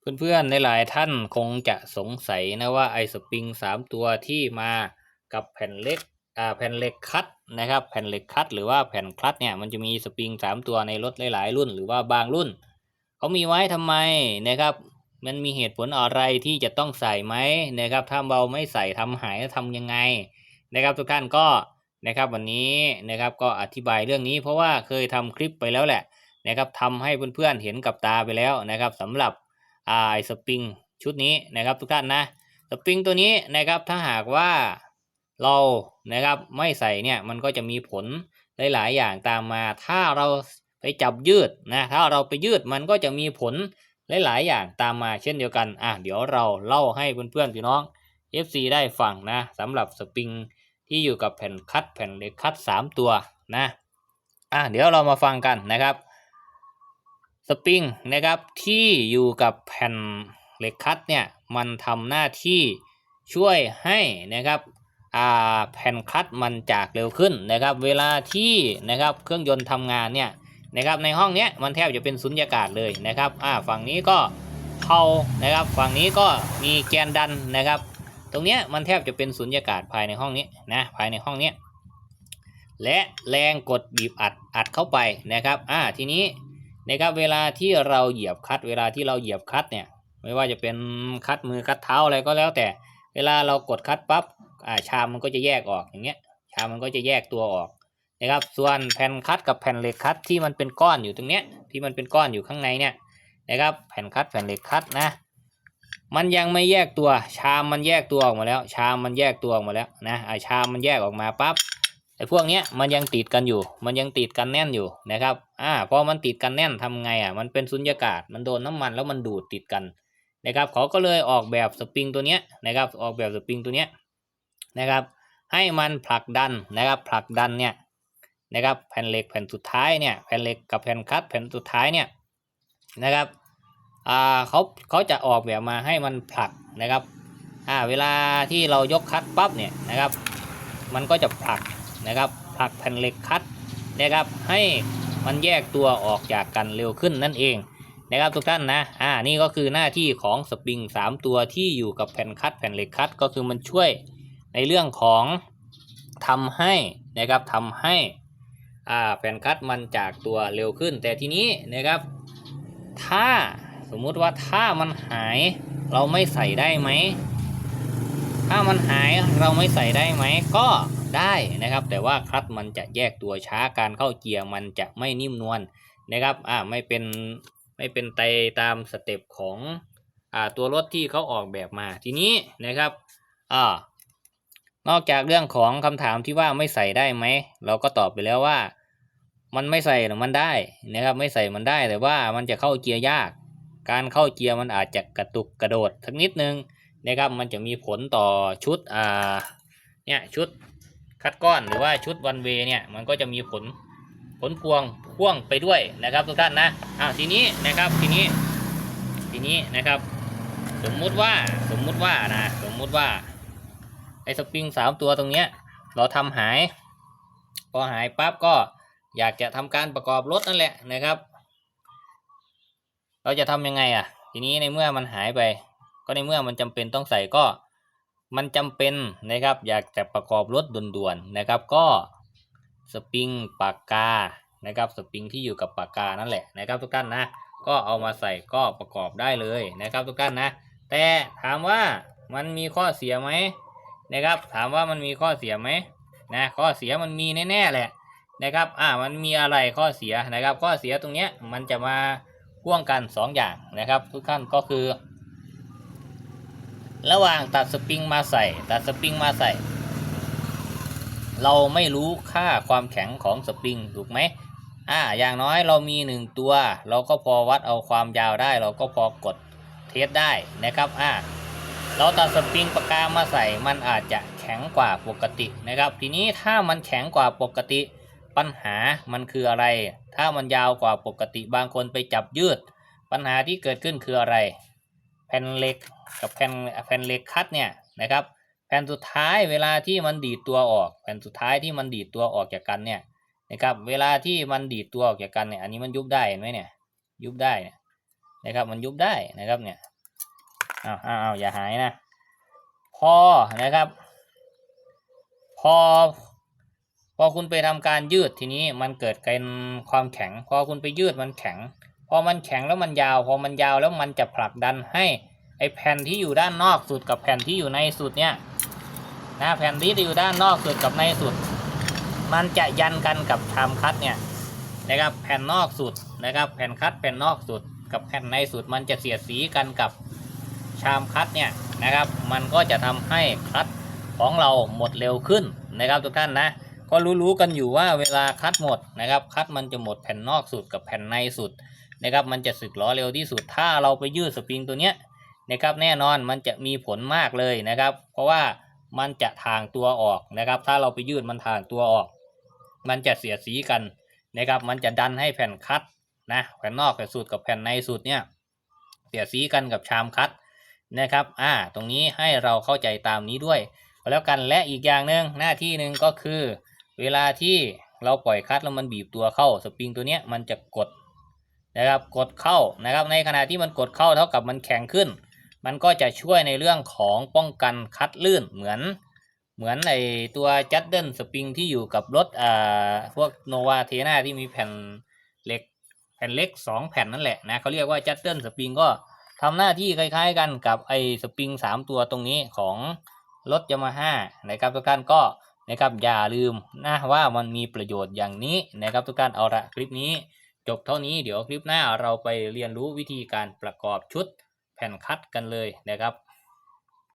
เพื่อนๆในหลายท่านคงจะสงสัยนะว่าไอ้สปริงสามตัวที่มากับแผ่นเหล็กอ่าแผ่นเหล็กคัดนะครับแผ่นเหล็กคัดหรือว่าแผ่นคลัตเนี่ยมันจะมีสปริงสามตัวในรถหลายๆรุ่นหรือว่าบางรุ่นเขามีไว้ทำไมนะครับ มันมีเหตุผลอะไรที่จะต้องใส่ไหมนะครับถ้าเราไม่ใส่ทำหายทำยังไงนะครับทุกท่านก็นะครับวันนี้นะครับก็อธิบายเรื่องนี้ เพราะว่าเคยทำคลิปไปแล้วแหละนะครับทำให้เพื่อนๆเห็นกับตาไปแล้วนะครับสำหรับ ไอ้สปริงชุดนี้นะครับทุกท่านนะสปริงตัวนี้นะครับถ้าหากว่าเรานะครับไม่ใส่เนี่ยมันก็จะมีผลหลาย ๆ อย่างตามมา ถ้าเราไปจับยืดนะถ้าเราไปยืดมันก็จะมีผลหลาย ๆ อย่างตามมาเช่นเดียวกันอะเดี๋ยวเราเล่าให้เพื่อน ๆ พี่น้อง FC ได้ฟังนะสำหรับสปริงที่อยู่กับแผ่นคัดแผ่นเล็กคัด 3 ตัวนะอะเดี๋ยวเรามาฟังกันนะครับ สปริงนะครับที่อยู่กับแผ่นเหล็กคัดเนี่ยมันทำหน้าที่ช่วยให้นะครับแผ่นคัดมันจากเร็วขึ้นนะครับ เวลาที่นะครับเครื่องยนต์ทำงานเนี่ยนะครับในห้องเนี้ยมันแทบจะเป็นสุญญากาศเลยนะครับอ่าฝั่งนี้ก็เผานะครับฝั่งนี้ก็มีแกนดันนะครับ ตรงเนี้ยมันแทบจะเป็นสุญญากาศภายในห้องนี้นะภายในห้องเนี้ยและแรงกดบีบอัดอัดเข้าไปนะครับอ่าทีนี้ นะครับเวลาที่เราเหยียบคัด เวลาที่เราเหยียบคัดเนี่ยไม่ว่าจะเป็นคัดมือคัดเท้าอะไรก็แล้วแต่ เวลาเรากดคัดปั๊บอ่าชามมันก็จะแยกออกอย่างเงี้ยชามมันก็จะแยกตัวออกนะครับส่วนแผ่นคัดกับแผ่นเหล็กคัดที่มันเป็นก้อนอยู่ตรงเนี้ยที่มันเป็นก้อนอยู่ข้างในเนี่ยนะครับแผ่นคัดแผ่นเหล็กคัดนะ มันยังไม่แยกตัวชามมันแยกตัวออกมาแล้ว ชามมันแยกตัวออกมาแล้วนะอ่าชามมันแยกออกมาปั๊บ ไอ้พวกเนี้ยมันยังติดกันอยู่ มันยังติดกันแน่นอยู่นะครับ อ่าพอมันติดกันแน่นทำไงอะ มันเป็นสุญญากาศ มันโดนน้ำมันแล้วมันดูดติดกันนะครับ เขาก็เลยออกแบบสปริงตัวเนี้ยนะครับ ออกแบบสปริงตัวเนี้ยนะครับ ให้มันผลักดันนะครับ ผลักดันเนี่ยนะครับ แผ่นเหล็กแผ่นสุดท้ายเนี่ย แผ่นเหล็กกับแผ่นคัดแผ่นสุดท้ายเนี่ยนะครับ อ่าเขาเขาจะออกแบบมาให้มันผลักนะครับ อ่า เวลาที่เรายกคัดปั๊บเนี่ยนะครับ มันก็จะผลัก นะครับผลักแผ่นเหล็กคัดนะครับให้มันแยกตัวออกจากกันเร็วขึ้นนั่นเองนะครับทุกท่านนะอ่านี่ก็คือหน้าที่ของสปริง 3 ตัวที่อยู่กับแผ่นคัดแผ่นเหล็กคัดก็คือมันช่วยในเรื่องของทำให้นะครับทำให้อ่าแผ่นคัดมันจากตัวเร็วขึ้น แต่ทีนี้นะครับถ้าสมมุติว่าถ้ามันหายเราไม่ใส่ได้ไหมถ้ามันหายเราไม่ใส่ได้ไหมก็ ได้นะครับ แต่ว่าคลัตช์มันจะแยกตัวช้าการเข้าเกียร์มันจะไม่นิ่มนวลนะครับอ่าไม่เป็นไม่เป็นไปตามสเต็ปของอ่าตัวรถที่เขาออกแบบมาทีนี้นะครับอ่านอกจากเรื่องของคำถามที่ว่าไม่ใส่ได้ไหมเราก็ตอบไปแล้วว่า มันไม่ใส่หรือมันได้นะครับ ไม่ใส่มันได้แต่ว่ามันจะเข้าเกียร์ยาก การเข้าเกียร์มันอาจจะกระตุกกระโดดสักนิดนึงนะครับ มันจะมีผลต่อชุดอ่าเนี่ยชุด คัดก้อนหรือว่าชุดวันเวเนี่ยมันก็จะมีผลผลพวงพ่วงไปด้วยนะครับทุกท่านนะอ้าวทีนี้นะครับทีนี้ทีนี้นะครับ สมมุติว่าสมมุติว่านะสมมุติว่าไอ้สปริงสามตัวตรงเนี้ยเราทำหาย พอหายปั๊บก็อยากจะทำการประกอบรถนั่นแหละนะครับ เราจะทำยังไงอะ ทีนี้ในเมื่อมันหายไป ก็ในเมื่อมันจำเป็นต้องใส่ก็ มันจำเป็นนะครับ อยากจะประกอบรถด่วนๆนะครับ ก็สปริงปากกานะครับสปริงที่อยู่กับปากกานั่นแหละนะครับ ทุกท่านนะก็เอามาใส่ก็ประกอบได้เลยนะครับ ทุกท่านนะ แต่ถามว่ามันมีข้อเสียไหมนะครับ ถามว่ามันมีข้อเสียไหมนะข้อเสียมันมีแน่ๆแหละนะครับอ่ามันมีอะไรข้อเสียนะครับ ข้อเสียตรงเนี้ยมันจะมาพ่วงกันสองอย่างนะครับ ทุกท่านก็คือ ระหว่างตัดสปริงมาใส่ ตัดสปริงมาใส่ เราไม่รู้ค่าความแข็งของสปริงถูกไหมอ่าอย่างน้อยเรามีหนึ่งตัว เราก็พอวัดเอาความยาวได้ เราก็พอกดเทสได้นะครับอ่าเราตัดสปริงปากกามาใส่มันอาจจะแข็งกว่าปกตินะครับ ทีนี้ถ้ามันแข็งกว่าปกติปัญหามันคืออะไร ถ้ามันยาวกว่าปกติบางคนไปจับยืด ปัญหาที่เกิดขึ้นคืออะไร แผ่นเหล็กกับแผ่นแผ่นเหล็กคัดเนี่ยนะครับ แผ่นสุดท้ายเวลาที่มันดีดตัวออก แผ่นสุดท้ายที่มันดีดตัวออกจากกันเนี่ยนะครับ เวลาที่มันดีดตัวออกจากกันเนี่ยอันนี้มันยุบได้เห็นไหมเนี่ยยุบได้นะครับมันยุบได้นะครับเนี่ยอ้าวอ้าวอ้าวอย่าหายนะ พอนะครับ พอ พอคุณไปทำการยืดทีนี้มันเกิดเป็นความแข็ง พอคุณไปยืดมันแข็ง พอมันแข็งแล้วมันยาว พอมันยาวแล้วมันจะผลักดันให้ไอแผ่นที่อยู่ด้านนอกสุดกับแผ่นที่อยู่ในสุดเนี่ยนะแผ่นที่อยู่ด้านนอกสุดกับในสุด มันจะยันกันกับชามคัดเนี่ยนะครับแผ่นนอกสุดนะครับแผ่นคัดแผ่นนอกสุด กับแผ่นในสุด มันจะเสียดสีกันกับชามคัดเนี่ยนะครับ มันก็จะทำให้คัดของเราหมดเร็วขึ้นนะครับทุกท่านนะก็รู้ๆกันอยู่ว่าเวลาคัดหมดนะครับคัดมันจะหมดแผ่นนอกสุดกับแผ่นในสุด นะครับมันจะสึกหรอเร็วที่สุดถ้าเราไปยืดสปริงตัวเนี้ยนะครับแน่นอนมันจะมีผลมากเลยนะครับ เพราะว่ามันจะทางตัวออกนะครับ ถ้าเราไปยืดมันทางตัวออก มันจะเสียสีกันนะครับ มันจะดันให้แผ่นคัดนะแผ่นนอกแผ่นสุดกับแผ่นในสุดเนี่ยเสียสีกันกับชามคัดนะครับอ่าตรงนี้ให้เราเข้าใจตามนี้ด้วยแล้วกันและอีกอย่างหนึ่งหน้าที่หนึ่งก็คือ เวลาที่เราปล่อยคัดแล้วมันบีบตัวเข้าสปริงตัวเนี้ยมันจะกด นะครับกดเข้านะครับในขณะที่มันกดเข้าเท่ากับมันแข็งขึ้น มันก็จะช่วยในเรื่องของป้องกันคัดลื่นเหมือน เหมือนไอตัวจัดเดิลสปริงที่อยู่กับรถอ่าพวกโนวาเทนาที่มีแผ่นเหล็กแผ่นเล็กสองแผ่นนั่นแหละนะเขาเรียกว่าจัดเดิลสปริงก็ทำหน้าที่คล้าย ๆ กันกับไอสปริงสามตัวตรงนี้ของรถยามาฮ่านะครับทุกท่านก็นะครับอย่าลืมนะว่ามันมีประโยชน์อย่างนี้นะครับทุกท่านเอาละคลิปนี้ จบเท่านี้เดี๋ยวคลิปหน้าเราไปเรียนรู้วิธีการประกอบชุดแผ่นคัดกันเลยนะครับ